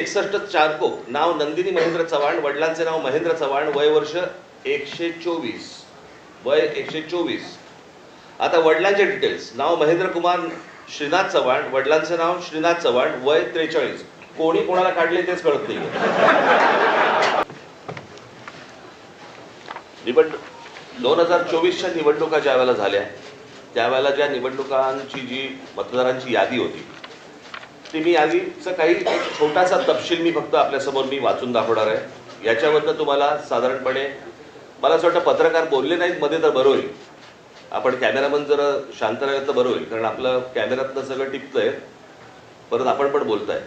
एकसष्ट चारको नाव नंदिनी महेंद्र चव्हाण वडिलांचे नाव महेंद्र चव्हाण वय वर्ष एकशे चोवीस. वय एकशे चोवीस. आता वडिलांचे डिटेल्स नाव महेंद्र कुमार श्रीनाथ चव्हाण वडिलांचे नाव श्रीनाथ चव्हाण वय त्रेचाळीस. कोणी कोणाला काढले तेच कळत नाही निवडणूक दोन हजार चोवीसच्या निवडणुका ज्या वेळेला झाल्या त्यावेळेला ज्या निवडणुकांची जी मतदारांची यादी होती ते मी यादीचा काही छोटासा तपशील मी फक्त आपल्यासमोर मी वाचून दाखवणार आहे. याच्यावरनं तुम्हाला साधारणपणे मला असं वाटतं पत्रकार बोलले नाहीत मध्ये तर बरं होईल. आपण कॅमेरामन जर शांत राहिलं तर बरं होईल कारण आपलं कॅमेऱ्यातनं सगळं टिपतंय. परत आपण पण बोलताय.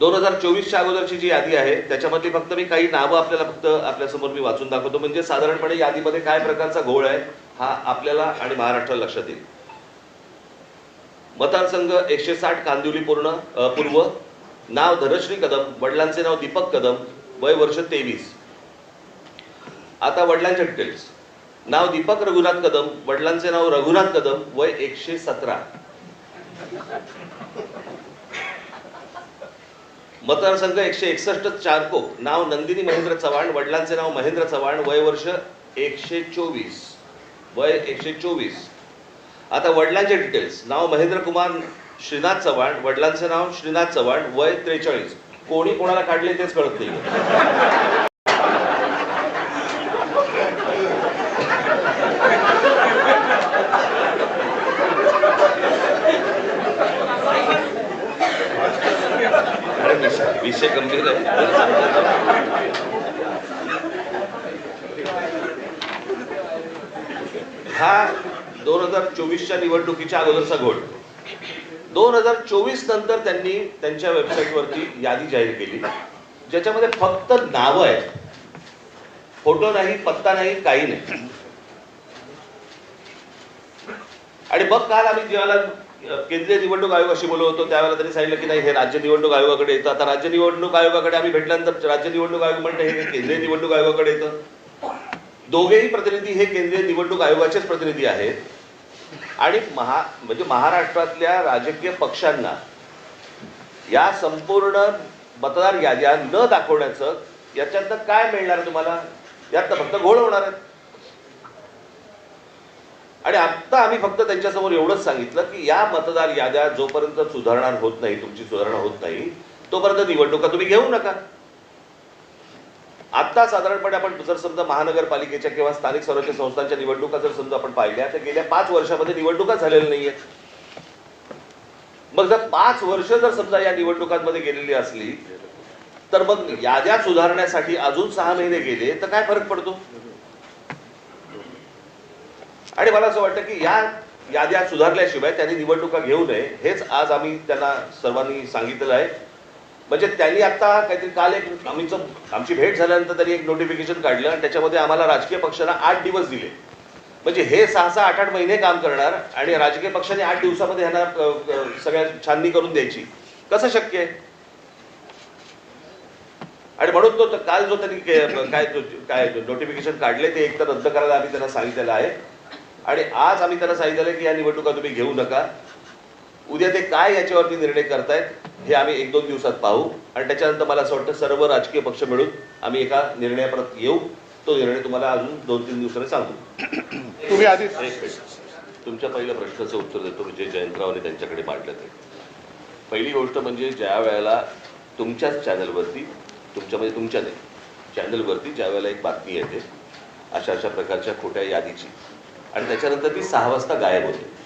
दोन हजार चोवीसच्या अगोदरची जी यादी आहे त्याच्यामध्ये फक्त मी काही नावं आपल्याला फक्त आपल्यासमोर मी वाचून दाखवतो. म्हणजे साधारणपणे यादीमध्ये काय प्रकारचा घोळ आहे हा आपल्याला आणि महाराष्ट्राला लक्षात येईल. मतदारसंघ एकशे साठ कांदिवली पूर्ण पूर्व. नाव धनश्री कदम वडिलांचे नाव दीपक कदम वय वर्ष तेवीस. आता वडिलांचे डिटेल्स नाव दीपक रघुनाथ कदम वडिलांचे नाव रघुनाथ कदम वय एकशे सतरा. मतदारसंघ एकशे एकसष्ट चारको नाव नंदिनी महेंद्र चव्हाण वडिलांचे नाव महेंद्र चव्हाण वय वर्ष एकशे चोवीस. वय एकशे चोवीस. आता वडिलांचे डिटेल्स नाव महेंद्र कुमार श्रीनाथ चव्हाण. वडिलांचं नाव श्रीनाथ चव्हाण. वय त्रेचाळीस. कोणी कोणाला काढले तेच कळत नाही विषय गंभीर आहे. हा हजार चोवीसच्या निवडणुकीच्या अगोदरचा घोट दोन हजार चोवीस नंतर त्यांनी त्यांच्या वेबसाईटवरती यादी जाहीर केली. ज्याच्यामध्ये फक्त नावं आहेत. फोटो नाही पत्ता नाही काही नाही. आणि मग काल आम्ही जेव्हा केंद्रीय निवडणूक आयोगाशी बोलत होतो त्यावेळेला त्यांनी सांगितलं की नाही हे राज्य निवडणूक आयोगाकडे येतं. आता राज्य निवडणूक आयोगाकडे आम्ही भेटल्यानंतर राज्य निवडणूक आयोग म्हणतं हे केंद्रीय निवडणूक आयोगाकडे येतं. दोघेही प्रतिनिधी हे केंद्रीय निवडणूक आयोगाचेच प्रतिनिधी आहेत. आणि महा म्हणजे महाराष्ट्रातल्या राजकीय पक्षांना या संपूर्ण मतदार याद्या न दाखवण्याचं याच्यातनं काय मिळणार तुम्हाला? यातनं फक्त घोळ होणार आहेत. आणि आता आम्ही फक्त त्यांच्यासमोर एवढंच सांगितलं की या मतदार याद्या जोपर्यंत सुधारणा होत नाही तुमची सुधारणा होत नाही तोपर्यंत निवडणुका तुम्ही घेऊ नका. आता साधारणपणे आपण जर समजा महानगरपालिकेच्या किंवा स्थानिक स्वराज्य संस्थांच्या निवडणुका जर समजा आपण पाहिल्या तर गेल्या पाच वर्षामध्ये निवडणुका झालेल्या नाहीयेत. मग जर पाच वर्ष जर समजा या निवडणुकांमध्ये गेलेली असली तर मग याद्या सुधारण्यासाठी अजून सहा महिने गेले तर काय फरक पडतो? आणि मला असं वाटतं की या याद्या सुधारल्याशिवाय त्यांनी निवडणुका घेऊ नये हेच आज आम्ही त्यांना सर्वांनी सांगितलेलं आहे. म्हणजे त्यांनी आता काहीतरी काल एक आमचं आमची भेट झाल्यानंतर त्यांनी एक नोटिफिकेशन काढलं आणि त्याच्यामध्ये आम्हाला राजकीय पक्षांना आठ दिवस दिले. म्हणजे हे सहा सहा आठ आठ महिने काम करणार आणि राजकीय पक्षाने आठ दिवसामध्ये ह्यांना सगळ्या छाननी करून द्यायची. कसं शक्य आहे? आणि म्हणून तो काल जो त्यांनी काय काय नोटिफिकेशन काढले ते एकतर रद्द करायला आम्ही त्यांना सांगितलेलं आहे. आणि आज आम्ही त्यांना सांगितलेलं की या निवडणुका तुम्ही घेऊ नका. उद्या ते काय याच्यावरती निर्णय करतायत हे आम्ही एक दोन दिवसात पाहू. आणि त्याच्यानंतर मला असं वाटतं सर्व राजकीय पक्ष मिळून आम्ही एका निर्णयापर्यंत येऊ. तो निर्णय तुम्हाला अजून दोन तीन दिवसांनी सांगू. तुम्ही आधी. तुमच्या पहिल्या प्रश्नाचं उत्तर देतो म्हणजे जयंतरावने त्यांच्याकडे मांडलं ते. पहिली गोष्ट म्हणजे ज्या वेळेला तुमच्याच चॅनलवरती तुमच्या म्हणजे तुमच्या नाही चॅनलवरती ज्या वेळेला एक बातमी येते अशा अशा प्रकारच्या खोट्या यादीची. आणि त्याच्यानंतर ती सहा वाजता गायब होते.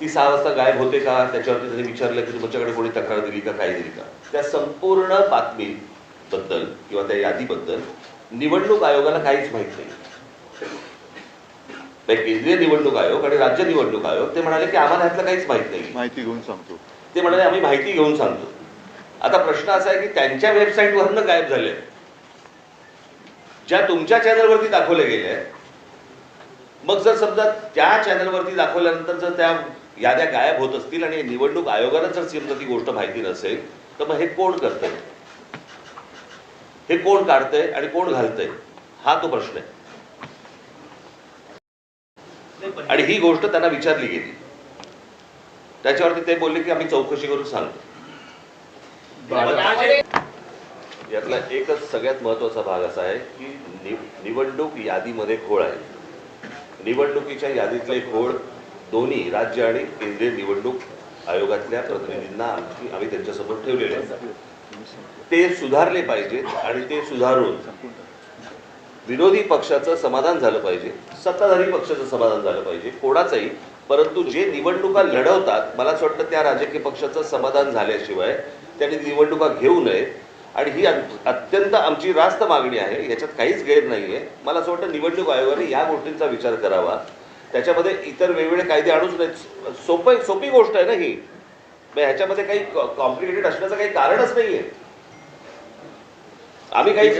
ती सहा वाजता गायब होते का? त्याच्यावरती त्यांनी विचारलं की तुमच्याकडे कोणी तक्रार दिली का काय दिली का? त्या संपूर्ण बातमीबद्दल किंवा त्या यादीबद्दल निवडणूक आयोगाला काहीच माहीत नाही. केंद्रीय निवडणूक आयोग आणि राज्य निवडणूक आयोग ते म्हणाले की आम्हाला ह्यातलं काहीच माहीत नाही. माहिती घेऊन सांगतो. ते म्हणाले आम्ही माहिती घेऊन सांगतो. आता प्रश्न असा आहे की त्यांच्या वेबसाईटवरनं गायब झाले. ज्या तुमच्या चॅनलवरती दाखवले गेले मग जर समजा त्या चॅनलवरती दाखवल्यानंतर जर त्या याद्या गायब होत असतील आणि निवडणूक आयोगाला जर समजा ती गोष्ट माहिती नसेल तर मग हे कोण करतंय? हे कोण काढतंय आणि कोण घालतंय? हा तो प्रश्न आहे. आणि ही गोष्ट त्यांना विचारली गेली. त्याच्यावरती ते बोलले की आम्ही चौकशी करून सांगतो. यातला एकच सगळ्यात महत्त्वाचा भाग असा आहे की निवडणूक यादीमध्ये घोळ आहे. निवडणुकीच्या यादीतले घोळ दोन्ही राज्य आणि केंद्रीय निवडणूक आयोगातल्या प्रतिनिधींना आमची आम्ही त्यांच्यासमोर ठेवलेले आहेत. ते सुधारले पाहिजेत आणि ते सुधारून विरोधी पक्षाचं समाधान झालं पाहिजे सत्ताधारी पक्षाचं समाधान झालं पाहिजे कोणाचंही. परंतु जे निवडणुका लढवतात मला असं वाटतं त्या राजकीय पक्षाचं समाधान झाल्याशिवाय त्यांनी निवडणुका घेऊ नये. आणि ही अत्यंत आमची रास्त मागणी आहे याच्यात काहीच गैर नाही आहे मला असं वाटतं निवडणूक आयोगाने या गोष्टींचा विचार करावा. त्याच्यामध्ये इतर वेगवेगळे कायदे आणूच नाहीत सोपं सोपी गोष्ट आहे ना ही. ह्याच्यामध्ये काही कॉम्प्लिकेटेड असण्याचं काही कारणच नाही आहे आम्ही काही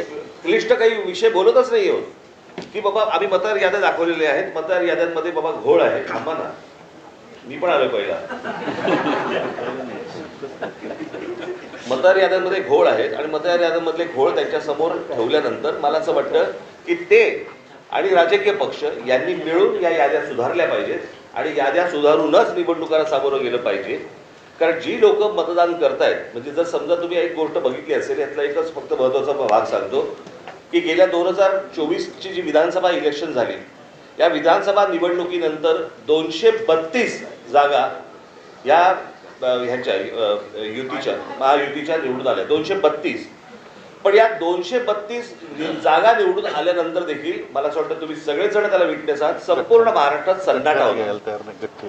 क्लिष्ट काही विषय बोलतच नाही आहोत की बाबा आम्ही मतदार याद्या दाखवलेले आहेत. मतदार याद्यांमध्ये बाबा घोळ आहे. थांबा ना. मी पण आलो पहिला. मतदार याद्यांमध्ये घोळ आहेत आणि मतदार याद्यांमधले घोळ त्यांच्यासमोर ठेवल्यानंतर मला असं वाटतं की ते आणि राजकीय पक्ष यांनी मिळून या याद्या सुधारल्या पाहिजेत आणि याद्या सुधारूनच निवडणुकांना सामोरं गेलं पाहिजे. कारण जी लोक मतदान करतायत म्हणजे जर समजा तुम्ही एक गोष्ट बघितली असेल यातला एकच फक्त महत्त्वाचा भाग सांगतो की गेल्या दोन हजार चोवीसची जी विधानसभा इलेक्शन झाली या विधानसभा निवडणुकीनंतर दोनशे बत्तीस जागा या ह्याच्या युतीच्या महायुतीच्या निवडून आल्या. दोनशे बत्तीस. पण या दोनशे बत्तीस जागा निवडून आल्यानंतर देखील मला असं वाटतं तुम्ही सगळेजण त्याला विटनेस आहात. संपूर्ण महाराष्ट्रात सन्नाटा होता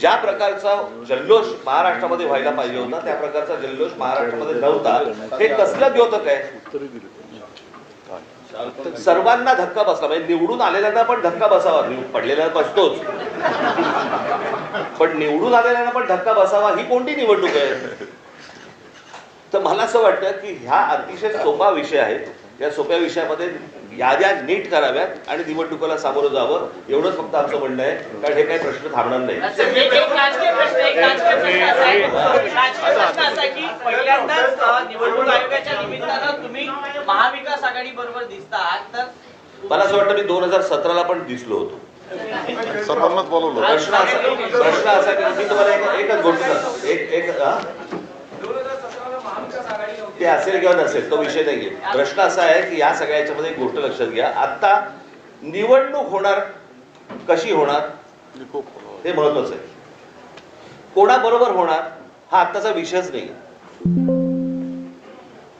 ज्या प्रकारचा जल्लोष महाराष्ट्रामध्ये व्हायला पाहिजे होता त्या प्रकारचा जल्लोष महाराष्ट्रामध्ये नव्हता. हे कसलं द्योतक आहे? सर्वांना धक्का बसला. म्हणजे निवडून आलेल्यांना पण धक्का बसावा. पडलेल्यांना बसतोच. पण निवडून आलेल्यांना पण धक्का बसावा ही कोणती निवडणूक आहे? तर मला असं वाटतं की ह्या अतिशय सोपा विषय आहे. या सोप्या विषयामध्ये याद्या नीट कराव्यात आणि निवडणुकीला सामोरं जावं. एवढंच फक्त आमचं म्हणणं आहे. कारण हे काही प्रश्न थांबणार नाही. निवडणूक आयोगाच्या निमित्तानं तुम्ही महाविकास आघाडी बरोबर तर मला असं वाटतं मी दोन हजार सतराला पण दिसलो होतो. सर्वांनाच बोलवलं प्रश्न असा प्रश्न असा की मी तुम्हाला एक- एकच गोष्ट सांगतो. एक एक? ते असेल किंवा नसेल तो विषय नाहीये. प्रश्न असा आहे की या सगळ्या याच्यामध्ये एक गोष्ट लक्षात घ्या. आता निवडणूक होणार कशी होणार? हे महत्वाचं आहे. कोणाबरोबर होणार हा आत्ताचा विषयच नाही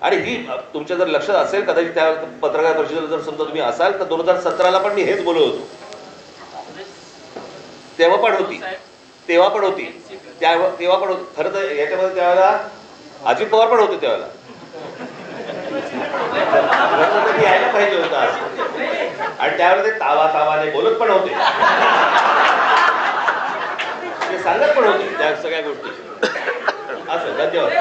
आणि ही तुमच्या जर लक्षात असेल कदाचित त्या पत्रकार परिषदेला जर समजा तुम्ही असाल तर दोन हजार सतराला पण मी हेच बोलत होतो. तेव्हा पण होती. तेव्हा पण होती. त्या तेव्हा पण होती. खरं तर याच्यामध्ये त्यावेळेला अजित पवार पण होते त्यावेळेला. यायला पाहिजे होतं आज. आणि त्यावेळेला ते तावा तावाने बोलत पण होते. ते सांगत पण होते त्या सगळ्या गोष्टी. असं धन्यवाद.